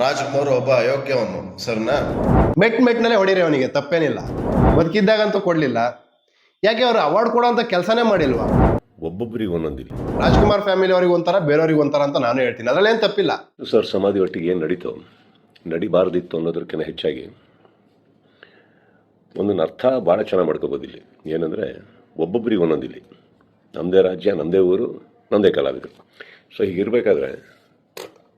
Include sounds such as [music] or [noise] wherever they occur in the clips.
ರಾಜ್ಕುಮಾರ್ ಒಬ್ಬ ಅಯೋಗ್ಯವನು ಸರ್ನಾ? ಮೆಟ್ ಮೆಟ್ನಲ್ಲೇ ಹೊಡೀರಿ ಅವನಿಗೆ ತಪ್ಪೇನಿಲ್ಲ. ಬದುಕಿದ್ದಾಗಂತೂ ಕೊಡ್ಲಿಲ್ಲ. ಯಾಕೆ ಅವ್ರು ಅವಾರ್ಡ್ ಕೊಡೋ ಅಂತ ಕೆಲಸನೇ ಮಾಡಿಲ್ವಾ? ಒಬ್ಬೊಬ್ಬರಿಗೆ ಒಂದೊಂದಿಲ್ಲ. ರಾಜ್ಕುಮಾರ್ ಫ್ಯಾಮಿಲಿ ಅವ್ರಿಗೆ ಒಂಥರ ಬೇರೆಯವ್ರಿಗೆ ಒಂಥರ ಅಂತ ನಾನು ಹೇಳ್ತೀನಿ. ಅದ್ರಲ್ಲೇನು ತಪ್ಪಿಲ್ಲ. ಸರ್ ಸಮಾಧಿ ಒಟ್ಟಿಗೆ ಏನು ನಡೀತು? ನಡಿಬಾರ್ದಿತ್ತು ಅನ್ನೋದಕ್ಕಿಂತ ಹೆಚ್ಚಾಗಿ ಒಂದೊಂದು ಅರ್ಥ ಭಾಳ ಚೆನ್ನಾಗಿ ಮಾಡ್ಕೋಬೋದಿಲ್ಲ ಏನಂದರೆ ಒಬ್ಬೊಬ್ಬರಿಗೆ ಒಂದೊಂದಿಲ್ಲ. ನಮ್ಮದೇ ರಾಜ್ಯ ನಮ್ಮದೇ ಊರು ನಮ್ಮದೇ ಕಲಾವಿದರು. ಸೊ ಹೀಗಿರಬೇಕಾದ್ರೆ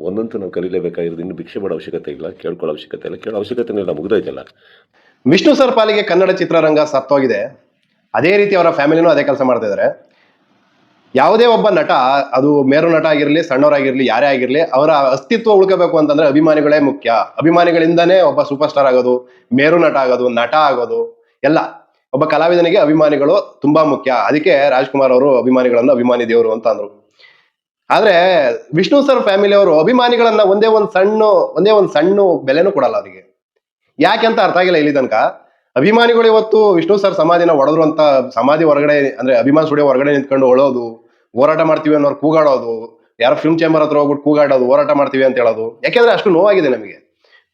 ಒಂದಂತೂ ನಾವು ಕಲೀಲೇಬೇಕಾಗಿರೋದು ಇನ್ನು ಭಿಕ್ಷೆ ಮಾಡೋ ಅವಶ್ಯಕತೆ ಇಲ್ಲ, ಕೇಳ್ಕೊಳ್ಳೋ ಅವಶ್ಯಕತೆ ಇಲ್ಲ. ಕೇಳೋ ಅವಶ್ಯಕತೆ ಇಲ್ಲ, ಮುಗಿದೋಯ್ತಲ್ಲ. ವಿಷ್ಣು ಸರ್ ಪಾಲಿಗೆ ಕನ್ನಡ ಚಿತ್ರರಂಗ ಸತ್ತೋಗಿದೆ. ಅದೇ ರೀತಿ ಅವರ ಫ್ಯಾಮಿಲಿನೂ ಅದೇ ಕೆಲಸ ಮಾಡ್ತಾ ಇದ್ದಾರೆ. ಯಾವುದೇ ಒಬ್ಬ ನಟ, ಅದು ಮೇರು ನಟ ಆಗಿರಲಿ, ಸಣ್ಣವರಾಗಿರಲಿ, ಯಾರೇ ಆಗಿರಲಿ, ಅವರ ಅಸ್ತಿತ್ವ ಉಳ್ಕೋಬೇಕು ಅಂತಂದ್ರೆ ಅಭಿಮಾನಿಗಳೇ ಮುಖ್ಯ. ಅಭಿಮಾನಿಗಳಿಂದನೇ ಒಬ್ಬ ಸೂಪರ್ ಸ್ಟಾರ್ ಆಗೋದು, ಮೇರು ನಟ ಆಗೋದು ನಟ ಆಗೋದು, ಎಲ್ಲ. ಒಬ್ಬ ಕಲಾವಿದನಿಗೆ ಅಭಿಮಾನಿಗಳು ತುಂಬಾ ಮುಖ್ಯ. ಅದಕ್ಕೆ ರಾಜ್ಕುಮಾರ್ ಅವರು ಅಭಿಮಾನಿಗಳನ್ನು ಅಭಿಮಾನಿ ದೇವರು ಅಂತ ಅಂದ್ರು. ಆದ್ರೆ ವಿಷ್ಣು ಸರ್ ಫ್ಯಾಮಿಲಿ ಅವರು ಅಭಿಮಾನಿಗಳನ್ನ ಒಂದೇ ಒಂದು ಸಣ್ಣ, ಒಂದೇ ಒಂದು ಸಣ್ಣ ಬೆಲೆನೂ ಕೊಡಲ್ಲ ಅವರಿಗೆ. ಯಾಕೆ ಅಂತ ಅರ್ಥ ಆಗಿಲ್ಲ ಇಲ್ಲಿ ತನಕ. ಅಭಿಮಾನಿಗಳು ಇವತ್ತು ವಿಷ್ಣು ಸರ್ ಸಮಾಧಿನ ಒಡೆದ್ರು ಅಂತ ಸಮಾಧಿ ಹೊರಗಡೆ, ಅಂದ್ರೆ ಅಭಿಮಾನ ಸ್ಟುಡಿಯೋ ಹೊರಗಡೆ ನಿಂತ್ಕೊಂಡು ಹೊಳೋದು ಹೋರಾಟ ಮಾಡ್ತೀವಿ ಅನ್ನೋರು ಕೂಗಾಡೋದು, ಯಾರು ಫಿಲ್ಮ್ ಚೇಂಬರ್ ಹತ್ರ ಹೋಗ್ಬಿಟ್ಟು ಕೂಗಾಡೋದು, ಹೋರಾಟ ಮಾಡ್ತೀವಿ ಅಂತ ಹೇಳೋದು. ಯಾಕೆಂದ್ರೆ ಅಷ್ಟು ನೋವಾಗಿದೆ ನಮಗೆ.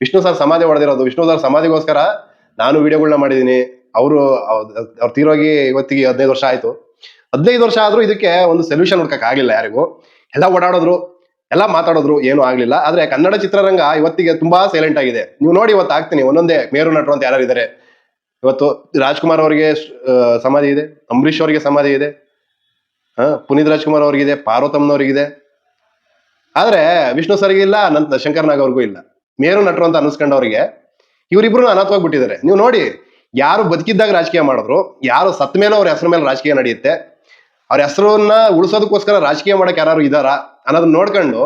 ವಿಷ್ಣು ಸರ್ ಸಮಾಧಿ ಹೊಡೆದಿರೋದು ವಿಷ್ಣು ಸರ್ ಸಮಾಧಿಗೋಸ್ಕರ ನಾನು ವಿಡಿಯೋಗಳನ್ನ ಮಾಡಿದ್ದೀನಿ. ಅವರು, ಅವ್ರು ತೀರೋಗಿ ಇವತ್ತಿಗೆ ಹದಿನೈದು ವರ್ಷ ಆಯ್ತು. ಹದಿನೈದು ವರ್ಷ ಆದ್ರೂ ಇದಕ್ಕೆ ಒಂದು ಸೊಲ್ಯೂಷನ್ ಹುಡ್ಕಕ್ ಆಗಿಲ್ಲ ಯಾರಿಗೂ. ಎಲ್ಲ ಓಡಾಡಿದ್ರು, ಎಲ್ಲ ಮಾತಾಡೋದ್ರು, ಏನೂ ಆಗ್ಲಿಲ್ಲ. ಆದ್ರೆ ಕನ್ನಡ ಚಿತ್ರರಂಗ ಇವತ್ತಿಗೆ ತುಂಬಾ ಸೈಲೆಂಟ್ ಆಗಿದೆ. ನೀವು ನೋಡಿ ಇವತ್ತು ಆಗ್ತೀನಿ, ಒಂದೊಂದೇ ಮೇರು ನಟರು ಅಂತ ಯಾರು ಇದ್ದಾರೆ ಇವತ್ತು ರಾಜ್ಕುಮಾರ್ ಅವರಿಗೆ ಸಮಾಧಿ ಇದೆ, ಅಂಬರೀಷ್ ಅವರಿಗೆ ಸಮಾಧಿ ಇದೆ ಹಾ ಪುನೀತ್ ರಾಜ್ಕುಮಾರ್ ಅವ್ರಿಗಿದೆ, ಪಾರ್ವತಮ್ಮನವ್ರಿಗಿದೆ. ಆದ್ರೆ ವಿಷ್ಣು ಸರ್ಗೆ ಇಲ್ಲ ನಂತರ ಶಂಕರ್ ನಾಗ್ ಅವ್ರಿಗೂ ಇಲ್ಲ. ಮೇರು ನಟರು ಅಂತ ಅನಿಸ್ಕೊಂಡವ್ರಿಗೆ, ಇವರಿಬ್ರು ಅನಾಥವಾಗ್ಬಿಟ್ಟಿದ್ದಾರೆ ನೀವು ನೋಡಿ, ಯಾರು ಬದುಕಿದ್ದಾಗ ರಾಜಕೀಯ ಮಾಡಿದ್ರು, ಯಾರು ಸತ್ತ ಮೇಲೆ ಅವ್ರ ಹೆಸರು ಮೇಲೆ ರಾಜಕೀಯ ನಡೆಯುತ್ತೆ ಅವ್ರ ಹೆಸರನ್ನ ಉಳಿಸೋದಕ್ಕೋಸ್ಕರ ರಾಜಕೀಯ ಮಾಡಕ್ ಯಾರು ಇದಾರ ಅನ್ನೋದನ್ನ ನೋಡ್ಕೊಂಡು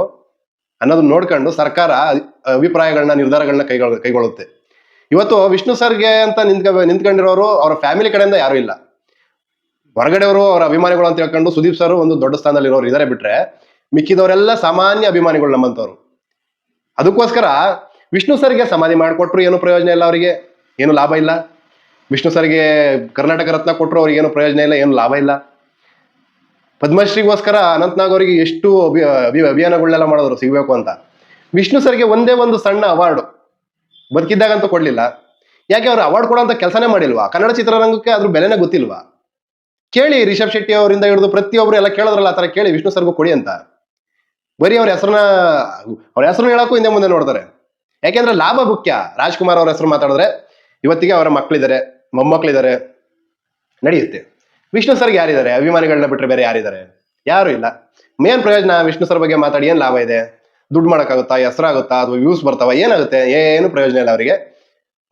ಅನ್ನೋದನ್ನ ನೋಡ್ಕೊಂಡು ಸರ್ಕಾರ ಅಭಿಪ್ರಾಯಗಳನ್ನ, ನಿರ್ಧಾರಗಳನ್ನ ಕೈಗೊಳ್ಳ ಕೈಗೊಳ್ಳುತ್ತೆ. ಇವತ್ತು ವಿಷ್ಣು ಸರ್ಗೆ ಅಂತ ನಿಂತ್ಕ, ನಿಂತ್ಕೊಂಡಿರೋರು ಅವರ ಫ್ಯಾಮಿಲಿ ಕಡೆಯಿಂದ ಯಾರು ಇಲ್ಲ. ಹೊರಗಡೆಯವರು ಅವರ ಅಭಿಮಾನಿಗಳು ಅಂತ ಹೇಳ್ಕೊಂಡು ಸುದೀಪ್ ಸರ್ ಒಂದು ದೊಡ್ಡ ಸ್ಥಾನದಲ್ಲಿ ಇರೋರು ಇದಾರೆ ಬಿಟ್ರೆ ಮಿಕ್ಕಿದವರೆಲ್ಲ ಸಾಮಾನ್ಯ ಅಭಿಮಾನಿಗಳು ನಮ್ಮಂತವ್ರು ಅದಕ್ಕೋಸ್ಕರ ವಿಷ್ಣು ಸರ್ಗೆ ಸಮಾಧಿ ಮಾಡಿಕೊಟ್ರು ಏನು ಪ್ರಯೋಜನ ಇಲ್ಲ ಅವರಿಗೆ? ಏನು ಲಾಭ ಇಲ್ಲ. ವಿಷ್ಣು ಸರ್ಗೆ ಕರ್ನಾಟಕ ರತ್ನ ಕೊಟ್ಟರು ಅವ್ರಿಗೆ ಏನು ಪ್ರಯೋಜನ ಇಲ್ಲ, ಏನು ಲಾಭ ಇಲ್ಲ. ಪದ್ಮಶ್ರೀಗೋಸ್ಕರ ಅನಂತನಾಗ್ ಅವರಿಗೆ ಎಷ್ಟು ಅಭಿ, ಅಭಿ- ಅಭಿಯಾನಗಳನ್ನೆಲ್ಲ ಮಾಡಿದ್ರು ಸಿಗಬೇಕು ಅಂತ. ವಿಷ್ಣು ಸರ್ಗೆ ಒಂದೇ ಒಂದು ಸಣ್ಣ ಅವಾರ್ಡ್ ಬದುಕಿದ್ದಾಗಂತೂ ಕೊಡಲಿಲ್ಲ. ಯಾಕೆ ಅವ್ರು ಅವಾರ್ಡ್ ಕೊಡೋಂಥ ಕೆಲಸನೇ ಮಾಡಿಲ್ವಾ? ಕನ್ನಡ ಚಿತ್ರರಂಗಕ್ಕೆ ಅದ್ರ ಬೆಲೆನೇ ಗೊತ್ತಿಲ್ವಾ? ಕೇಳಿ ರಿಷಬ್ ಶೆಟ್ಟಿ ಅವರಿಂದ ಹಿಡಿದು ಪ್ರತಿಯೊಬ್ರು ಎಲ್ಲ ಕೇಳಿದ್ರಲ್ಲ ಆ ಥರ ಕೇಳಿ ವಿಷ್ಣು ಸರ್ಗೂ ಕೊಡಿ ಅಂತ. ಬರೀ ಅವ್ರ ಹೆಸರನ್ನ, ಅವ್ರ ಹೆಸರು ಹೇಳೋಕ್ಕೂ ಹಿಂದೆ ಮುಂದೆ ನೋಡ್ತಾರೆ. ಯಾಕೆಂದ್ರೆ ಲಾಭ ಮುಖ್ಯ. ರಾಜ್ಕುಮಾರ್ ಅವ್ರ ಹೆಸರು ಮಾತಾಡಿದ್ರೆ ಇವತ್ತಿಗೆ ಅವರ ಮಕ್ಕಳಿದ್ದಾರೆ ಮೊಮ್ಮಕ್ಕಳಿದ್ದಾರೆ ನಡೆಯುತ್ತೆ. ವಿಷ್ಣು ಸರ್ಗೆ ಯಾರಿದ್ದಾರೆ? ಅಭಿಮಾನಿಗಳನ್ನ ಬಿಟ್ಟರೆ ಬೇರೆ ಯಾರಿದ್ದಾರೆ? ಯಾರು ಇಲ್ಲ. ಮೇನ್ ಪ್ರಯೋಜನ ವಿಷ್ಣು ಸರ್ ಬಗ್ಗೆ ಮಾತಾಡಿ ಏನ್ ಲಾಭ ಇದೆ? ದುಡ್ಡು ಮಾಡೋಕ್ಕಾಗುತ್ತಾ? ಹೆಸರಾಗುತ್ತಾ ಅಥವಾ ವ್ಯೂಸ್ ಬರ್ತಾವ? ಏನಾಗುತ್ತೆ? ಏನು ಪ್ರಯೋಜನ ಇಲ್ಲ ಅವರಿಗೆ.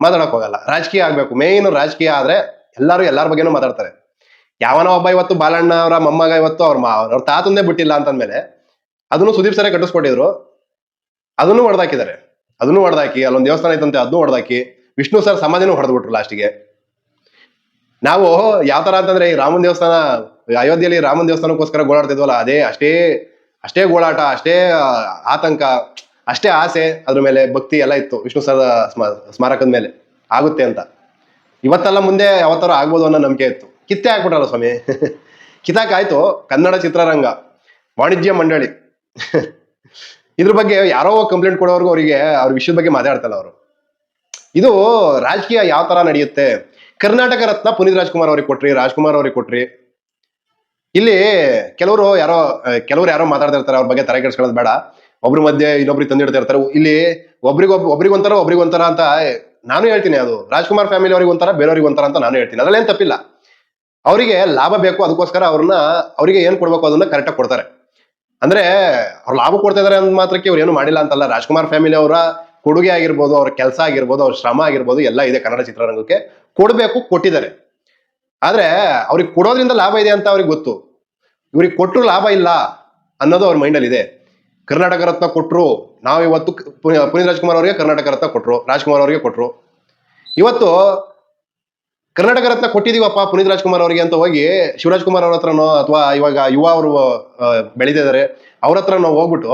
ಮಾತಾಡಕ್ ಹೋಗಲ್ಲ. ರಾಜಕೀಯ ಆಗ್ಬೇಕು. ಮೇನ್ ರಾಜಕೀಯ ಆದ್ರೆ ಎಲ್ಲರೂ ಎಲ್ಲಾರ ಬಗ್ಗೆನೂ ಮಾತಾಡ್ತಾರೆ. ಯಾವನೋ ಒಬ್ಬ ಇವತ್ತು ಬಾಲಣ್ಣ ಅವರ ಮೊಮ್ಮಗ ಇವತ್ತು ಅವ್ರ ಮಾ ಅವ್ರ ತಾತಂದೇ ಬಿಟ್ಟಿಲ್ಲ ಅಂತಂದ್ಮೇಲೆ ಅದನ್ನು ಸುದೀಪ್ ಸರೇ ಕಟ್ಟಿಸ್ಕೊಟ್ಟಿದ್ರು. ಅದನ್ನು ಹೊಡೆದಾಕಿದ್ದಾರೆ. ಅದನ್ನು ಹೊಡೆದಾಕಿ, ಅಲ್ಲೊಂದು ದೇವಸ್ಥಾನ ಐತಂತೆ, ಅದನ್ನು ಹೊಡೆದಾಕಿ, ವಿಷ್ಣು ಸರ್ ಸಮಾಧಿನೂ ಹೊಡೆದ್ಬಿಟ್ರು ಲಾಸ್ಟಿಗೆ ನಾವು ಯಾವ ತರ ಅಂತಂದ್ರೆ ಈ ರಾಮನ್ ದೇವಸ್ಥಾನ, ಅಯೋಧ್ಯೆಯಲ್ಲಿ ರಾಮನ ದೇವಸ್ಥಾನಕ್ಕೋಸ್ಕರ ಗೋಳಾಡ್ತಿದ್ವಲ್ಲ, ಅದೇ ಅಷ್ಟೇ ಅಷ್ಟೇ ಗೋಳಾಟ, ಅಷ್ಟೇ ಆತಂಕ, ಅಷ್ಟೇ ಆಸೆ, ಅದ್ರ ಮೇಲೆ ಭಕ್ತಿ ಎಲ್ಲ ಇತ್ತು ವಿಷ್ಣು ಸ್ಮ- ಸ್ಮಾರಕದ ಮೇಲೆ. ಆಗುತ್ತೆ ಅಂತ. ಇವತ್ತೆಲ್ಲ ಮುಂದೆ ಯಾವತ್ತಾರ ಆಗ್ಬೋದು ಅನ್ನೋ ನಂಬಿಕೆ ಇತ್ತು. ಕಿತ್ತೆ ಹಾಕ್ಬಿಟ್ರಲ್ಲ ಸ್ವಾಮಿ. [laughs] ಕಿತ್ತಾಕಾಯ್ತು ಕನ್ನಡ ಚಿತ್ರರಂಗ, ವಾಣಿಜ್ಯ ಮಂಡಳಿ. [laughs] ಇದ್ರ ಬಗ್ಗೆ ಯಾರೋ ಕಂಪ್ಲೇಂಟ್ ಕೊಡೋರ್ಗು ಅವರಿಗೆ ಅವ್ರ ವಿಷಯದ ಬಗ್ಗೆ ಮಾತಾಡ್ತಲ್ಲ ಅವರು. ಇದು ರಾಜಕೀಯ ಯಾವ ತರ ನಡೆಯುತ್ತೆ? ಕರ್ನಾಟಕ ರತ್ನ ಪುನೀತ್ ರಾಜ್ಕುಮಾರ್ ಅವ್ರಿಗೆ ಕೊಟ್ರಿ, ರಾಜ್ಕುಮಾರ್ ಅವ್ರಿಗೆ ಕೊಟ್ರಿ. ಇಲ್ಲಿ ಕೆಲವರು ಯಾರೋ ಕೆಲವರು ಯಾರೋ ಮಾತಾಡ್ತಾ ಇರ್ತಾರೆ, ಅವ್ರ ಬಗ್ಗೆ ತಲೆ ಕೆಡಿಸ್ಕೊಳ್ಳೋದು ಬೇಡ. ಒಬ್ರ ಮಧ್ಯೆ ಇನ್ನೊಬ್ರಿಗೆ ತಂದಿಡ್ತಾ ಇರ್ತಾರೆ. ಇಲ್ಲಿ ಒಬ್ರಿಗೊಬ್, ಒಬ್ರಿಗೊಂಥರ ಒಬ್ರಿಗೊಂಥರ ಅಂತ ನಾನು ಹೇಳ್ತೀನಿ ಅದು. ರಾಜ್ಕುಮಾರ್ ಫ್ಯಾಮಿಲಿ ಅವ್ರಿಗೆ ಒಂಥರ, ಬೇರೆಯವ್ರಿಗೆ ಒಂಥರ ಅಂತ ನಾನು ಹೇಳ್ತೀನಿ. ಅದ್ರಲ್ಲೇನ್ ತಪ್ಪಿಲ್ಲ. ಅವರಿಗೆ ಲಾಭ ಬೇಕು, ಅದಕ್ಕೋಸ್ಕರ ಅವ್ರನ್ನ, ಅವರಿಗೆ ಏನ್ ಕೊಡ್ಬೇಕು ಅದನ್ನ ಕರೆಕ್ಟಾಗಿ ಕೊಡ್ತಾರೆ. ಅಂದ್ರೆ ಅವ್ರು ಲಾಭ ಕೊಡ್ತಾ ಇದಾರೆ ಅಂದ್ ಮಾತ್ರಕ್ಕೆ ಇವ್ರು ಏನು ಮಾಡಿಲ್ಲ ಅಂತಲ್ಲ. ರಾಜ್ಕುಮಾರ್ ಫ್ಯಾಮಿಲಿ ಅವರ ಕೊಡುಗೆ ಆಗಿರ್ಬೋದು, ಅವ್ರ ಕೆಲಸ ಆಗಿರ್ಬೋದು, ಅವ್ರ ಶ್ರಮ ಆಗಿರ್ಬೋದು, ಎಲ್ಲ ಇದೆ ಕನ್ನಡ ಚಿತ್ರರಂಗಕ್ಕೆ. ಕೊಡಬೇಕು, ಕೊಟ್ಟಿದ್ದಾರೆ. ಆದರೆ ಅವ್ರಿಗೆ ಕೊಡೋದ್ರಿಂದ ಲಾಭ ಇದೆ ಅಂತ ಅವ್ರಿಗೆ ಗೊತ್ತು. ಇವ್ರಿಗೆ ಕೊಟ್ಟರು ಲಾಭ ಇಲ್ಲ ಅನ್ನೋದು ಅವ್ರ ಮೈಂಡಲ್ಲಿ ಇದೆ. ಕರ್ನಾಟಕ ರತ್ನ ಕೊಟ್ಟರು ನಾವು ಇವತ್ತು ಪುನೀತ್ ರಾಜ್ಕುಮಾರ್ ಅವರಿಗೆ ಕರ್ನಾಟಕ ರತ್ನ ಕೊಟ್ಟರು ರಾಜ್ಕುಮಾರ್ ಅವರಿಗೆ ಕೊಟ್ಟರು ಇವತ್ತು ಕರ್ನಾಟಕ ರತ್ನ ಕೊಟ್ಟಿದ್ದೀವಪ್ಪ ಪುನೀತ್ ರಾಜ್ಕುಮಾರ್ ಅವರಿಗೆ ಅಂತ ಹೋಗಿ ಶಿವರಾಜ್ಕುಮಾರ್ ಅವ್ರ ಹತ್ರನೋ ಅಥವಾ ಇವಾಗ ಯುವ ಅವರು ಬೆಳೆದಿದ್ದಾರೆ, ಅವ್ರ ಹತ್ರ ಹೋಗ್ಬಿಟ್ಟು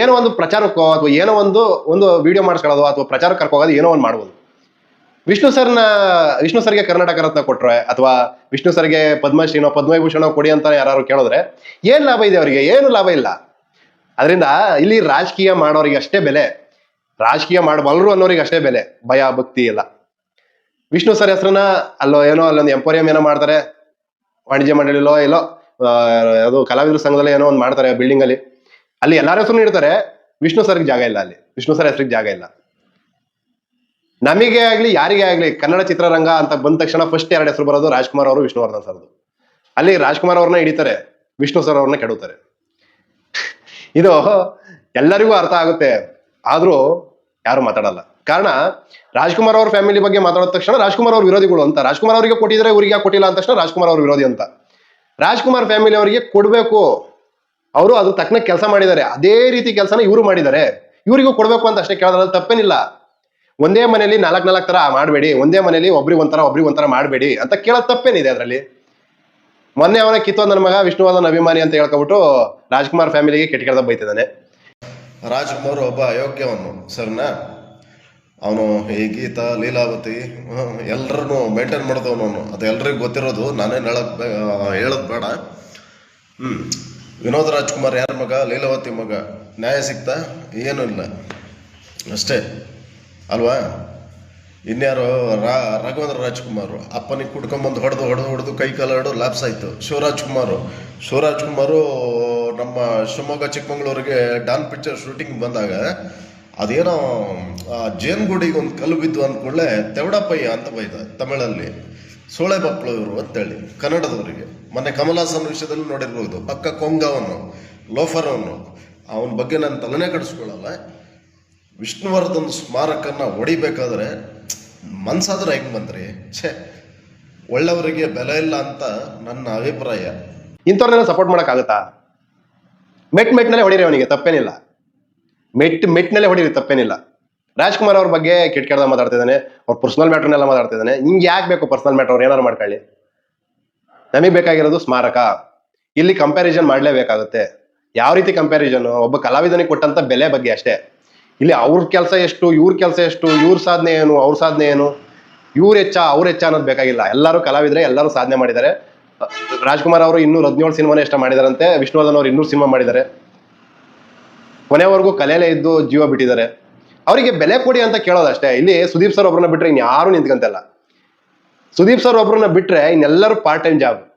ಏನೋ ಒಂದು ಪ್ರಚಾರಕ್ಕೋ ಅಥವಾ ಏನೋ ಒಂದು ಒಂದು ವಿಡಿಯೋ ಮಾಡಿಸ್ಕೊಳ್ಳೋದು ಅಥವಾ ಪ್ರಚಾರಕ್ಕೆ ಕರ್ಕೋಗೋದು ಏನೋ ಒಂದು ಮಾಡ್ಬೋದು ವಿಷ್ಣು ಸರ್ನ, ವಿಷ್ಣು ಸರ್ಗೆ ಕರ್ನಾಟಕ ರತ್ನ ಕೊಟ್ರೆ ಅಥವಾ ವಿಷ್ಣು ಸರ್ಗೆ ಪದ್ಮಶ್ರೀನೋ ಪದ್ಮವಿಭೂಷಣ ಕೊಡಿ ಅಂತ ಯಾರು ಕೇಳಿದ್ರೆ ಏನ್ ಲಾಭ ಇದೆ ಅವರಿಗೆ? ಏನು ಲಾಭ ಇಲ್ಲ. ಅದರಿಂದ ಇಲ್ಲಿ ರಾಜಕೀಯ ಮಾಡೋರಿಗೆ ಅಷ್ಟೇ ಬೆಲೆ. ರಾಜಕೀಯ ಮಾಡಬಲ್ಲರು ಅನ್ನೋರಿಗೆ ಅಷ್ಟೇ ಬೆಲೆ. ಭಯ, ಭಕ್ತಿ ಇಲ್ಲ ವಿಷ್ಣು ಸರ್ ಹೆಸರನ್ನ ಅಲ್ಲೋ ಏನೋ ಅಲ್ಲೊಂದು ಎಂಪೋರಿಯಂ ಏನೋ ಮಾಡ್ತಾರೆ. ವಾಣಿಜ್ಯ ಮಂಡಳಿಲೋ ಇಲ್ಲೋ ಅದು ಕಲಾವಿದರ ಸಂಘದಲ್ಲಿ ಏನೋ ಒಂದು ಮಾಡ್ತಾರೆ ಬಿಲ್ಡಿಂಗ್ ಅಲ್ಲಿ. ಅಲ್ಲಿ ಎಲ್ಲಾರ ಹೆಸರು ನೀಡ್ತಾರೆ ವಿಷ್ಣು ಸರ್ಗೆ ಜಾಗ ಇಲ್ಲ ಅಲ್ಲಿ. ವಿಷ್ಣು ಸರ್ ಹೆಸರಿಗೆ ಜಾಗ ಇಲ್ಲ. ನಮಗೆ ಆಗ್ಲಿ, ಯಾರಿಗೇ ಆಗ್ಲಿ, ಕನ್ನಡ ಚಿತ್ರರಂಗ ಅಂತ ಬಂದ ತಕ್ಷಣ ಫಸ್ಟ್ ಎರಡು ಹೆಸರು ಬರೋದು ರಾಜ್ಕುಮಾರ್ ಅವರು, ವಿಷ್ಣುವರ್ಧನ್ ಸರ್ದು ಅಲ್ಲಿ ರಾಜ್ಕುಮಾರ್ ಅವ್ರನ್ನ ಹಿಡಿತಾರೆ, ವಿಷ್ಣು ಸರ್ ಅವ್ರನ್ನ ಕೆಡುತ್ತಾರೆ ಇದು ಎಲ್ಲರಿಗೂ ಅರ್ಥ ಆಗುತ್ತೆ, ಆದ್ರೂ ಯಾರು ಮಾತಾಡಲ್ಲ. ಕಾರಣ, ರಾಜ್ಕುಮಾರ್ ಅವ್ರ ಫ್ಯಾಮಿಲಿ ಬಗ್ಗೆ ಮಾತಾಡಿದ ತಕ್ಷಣ ರಾಜ್ಕುಮಾರ್ ಅವ್ರ ವಿರೋಧಿಗಳು ಅಂತ. ರಾಜ್ಕುಮಾರ್ ಅವರಿಗೆ ಕೊಟ್ಟಿದ್ರೆ ಇವ್ರಿಗೆ ಯಾಕೆ ಕೊಟ್ಟಿಲ್ಲ ಅಂತ ತಕ್ಷಣ ರಾಜ್ಕುಮಾರ್ ಅವ್ರ ವಿರೋಧಿ ಅಂತ. ರಾಜ್ಕುಮಾರ್ ಫ್ಯಾಮಿಲಿ ಅವರಿಗೆ ಕೊಡ್ಬೇಕು. ಅವರು ಅದು ತಕ್ಕನ ಕೆಲಸ ಮಾಡಿದ್ದಾರೆ. ಅದೇ ರೀತಿ ಕೆಲಸನ ಇವರು ಮಾಡಿದ್ದಾರೆ. ಇವರಿಗೂ ಕೊಡ್ಬೇಕು ಅಂತ ಅಷ್ಟೇ ಕೇಳೋದ್ರಲ್ಲಿ ತಪ್ಪೇನಿಲ್ಲ. ಒಂದೇ ಮನೆಯಲ್ಲಿ ನಾಲ್ಕು ನಾಲ್ಕು ತರ ಮಾಡಬೇಡಿ, ಒಂದೇ ಮನೆಯಲ್ಲಿ ಒಬ್ರಿಗೆ ಒಂಥರ ಒಬ್ರಿಗೆ ಒಂಥರ ಮಾಡಬೇಡಿ ಅಂತ ಕೇಳೋ ತಪ್ಪೇನಿದೆ ಅದರಲ್ಲಿ. ಮೊನ್ನೆ ಅವನ ಕಿತ್ತೋ ನನ್ನ ಮಗ, ವಿಷ್ಣುವರ್ಧನ್ ಅಭಿಮಾನಿ ಅಂತ ಹೇಳ್ಕೊಬಿಟ್ಟು ರಾಜ್ಕುಮಾರ್ ಫ್ಯಾಮಿಲಿಗೆ ಕೆಟ್ಟ ಬೈತಿದ್ದಾನೆ. ರಾಜ್ಕುಮಾರ್ ಒಬ್ಬ ಅಯೋಗ್ಯವನು ಸರ್ನಾ. ಅವನು ಈ ಗೀತಾ, ಲೀಲಾವತಿ ಎಲ್ಲರನ್ನು ಮೇಂಟೈನ್ ಮಾಡಿದವನು ಅವನು. ಅದು ಎಲ್ರಿಗೂ ಗೊತ್ತಿರೋದು ನಾನೇನು ಹೇಳಕ್ ಹೇಳೋದ್ ಬೇಡ. ಹ್ಞೂ ವಿನೋದ್ ರಾಜ್ಕುಮಾರ್ ಯಾರ ಮಗ, ಲೀಲಾವತಿ ಮಗ? ನ್ಯಾಯ ಸಿಗ್ತಾ? ಏನೂ ಇಲ್ಲ. ಅಷ್ಟೇ. ಅಲ್ವಾ? ಇನ್ಯಾರು ರಾ, ರಾಘವೇಂದ್ರ ರಾಜ್ಕುಮಾರ್, ಅಪ್ಪನಿಗೆ ಕುಡ್ಕೊಂಬಂದು ಹೊಡೆದು ಹೊಡೆದು ಹೊಡೆದು ಕೈ ಕಾಲಾಡು ಲ್ಯಾಪ್ಸ್ ಆಯಿತು. ಶಿವರಾಜ್ ಕುಮಾರು ಶಿವರಾಜ್ ಕುಮಾರು ನಮ್ಮ ಶಿವಮೊಗ್ಗ, ಚಿಕ್ಕಮಂಗ್ಳೂರಿಗೆ ಡಾನ್ ಪಿಕ್ಚರ್ ಶೂಟಿಂಗ್ ಬಂದಾಗ ಅದೇನೋ ಜೇನ್ಗುಡಿಗೆ ಒಂದು ಕಲ್ಲು ಬಿದ್ದು ಅಂದ್ಕೊಳ್ಳೆ ತೆವಡಪ್ಪಯ್ಯ ಅಂತ ಬೈದ ತಮಿಳಲ್ಲಿ. ಸೋಳೆ ಮಕ್ಕಳು ಇವರು ಅಂತೇಳಿ, ಕನ್ನಡದವರಿಗೆ. ಮೊನ್ನೆ ಕಮಲಾಸನ್ ವಿಷಯದಲ್ಲಿ ನೋಡಿರ್ಬೋದು. ಪಕ್ಕ ಕೊಂಗವನು ಲೋಫರ್ ಅವನ ಬಗ್ಗೆ ನಾನು ತಲೆನೇ ಕಡಿಸ್ಕೊಳ್ಳಲ್ಲ. ವಿಷ್ಣುವರ್ಧನ್ ಸ್ಮಾರಕನ ಹೊಡಿಬೇಕಾದ್ರೆ ಮನ್ಸಾದ್ರೆ ಹೆಂಗ್ ಬಂದ್ರಿ? ಛೇ, ಒಳ್ಳೆಯವರಿಗೆ ಬೆಲೆ ಇಲ್ಲ ಅಂತ ನನ್ನ ಅಭಿಪ್ರಾಯ. ಇಂಥವ್ರನ್ನೆಲ್ಲ ಸಪೋರ್ಟ್ ಮಾಡೋಕ್ಕಾಗುತ್ತಾ? ಮೆಟ್ ಮೆಟ್ನಲ್ಲೇ ಹೊಡಿರಿ ಅವನಿಗೆ, ತಪ್ಪೇನಿಲ್ಲ. ಮೆಟ್ ಮೆಟ್ನಲ್ಲೇ ಹೊಡಿರಿ, ತಪ್ಪೇನಿಲ್ಲ. ರಾಜ್ಕುಮಾರ್ ಅವ್ರ ಬಗ್ಗೆ ಮಾತಾಡ್ತಾ ಮಾತಾಡ್ತಿದ್ದಾನೆ, ಅವ್ರ ಪರ್ಸನಲ್ ಮ್ಯಾಟ್ರನ್ನೆಲ್ಲ ಮಾತಾಡ್ತಿದ್ದಾನೆ. ಹಿಂಗೆ ಯಾಕೆ ಬೇಕು ಪರ್ಸನಲ್ ಮ್ಯಾಟ್ರ್ ಅವ್ರು ಏನಾರು ಮಾಡ್ಕೊಳ್ಳಿ. ನಮಗೆ ಬೇಕಾಗಿರೋದು ಸ್ಮಾರಕ. ಇಲ್ಲಿ ಕಂಪ್ಯಾರಿಸನ್ ಮಾಡಲೇಬೇಕಾಗುತ್ತೆ. ಯಾವ ರೀತಿ ಕಂಪ್ಯಾರಿಸನ್ ಒಬ್ಬ ಕಲಾವಿದನಿಗೆ ಕೊಟ್ಟಂತ ಬೆಲೆ ಬಗ್ಗೆ ಅಷ್ಟೇ. ಇಲ್ಲಿ ಅವ್ರ ಕೆಲಸ ಎಷ್ಟು, ಇವ್ರ ಕೆಲಸ ಎಷ್ಟು, ಇವ್ರ ಸಾಧನೆ ಏನು, ಅವ್ರ ಸಾಧನೆ ಏನು? ಇವ್ರ ಹೆಚ್ಚ, ಅವ್ರ ಹೆಚ್ಚ ಅನ್ನೋದು ಬೇಕಾಗಿಲ್ಲ. ಎಲ್ಲರೂ ಕಲಾವಿದ್ರೆ ಎಲ್ಲರೂ ಸಾಧನೆ ಮಾಡಿದ್ದಾರೆ. ರಾಜ್ಕುಮಾರ್ ಅವರು ಇನ್ನೂರ ಹದಿನೇಳು ಸಿನಿಮಾನೇ ಇಷ್ಟ ಮಾಡಿದಾರಂತೆ. ವಿಷ್ಣುವರ್ಧನ್ ಅವರು ಇನ್ನೂರು ಸಿನಿಮಾ ಮಾಡಿದ್ದಾರೆ. ಕೊನೆವರೆಗೂ ಕಲೆಯಲ್ಲೇ ಇದ್ದು ಜೀವ ಬಿಟ್ಟಿದ್ದಾರೆ. ಅವರಿಗೆ ಬೆಲೆ ಕೊಡಿ ಅಂತ ಕೇಳೋದಷ್ಟೇ. ಇಲ್ಲಿ ಸುದೀಪ್ ಸರ್ ಒಬ್ಬರನ್ನ ಬಿಟ್ರೆ ಇನ್ಯಾರು ನಿಂತ್ಕಂತಲ್ಲ. ಸುದೀಪ್ ಸರ್ ಒಬ್ಬರನ್ನ ಬಿಟ್ರೆ ಇನ್ನೆಲ್ಲರೂ ಪಾರ್ಟ್ ಟೈಮ್ ಜಾಬ್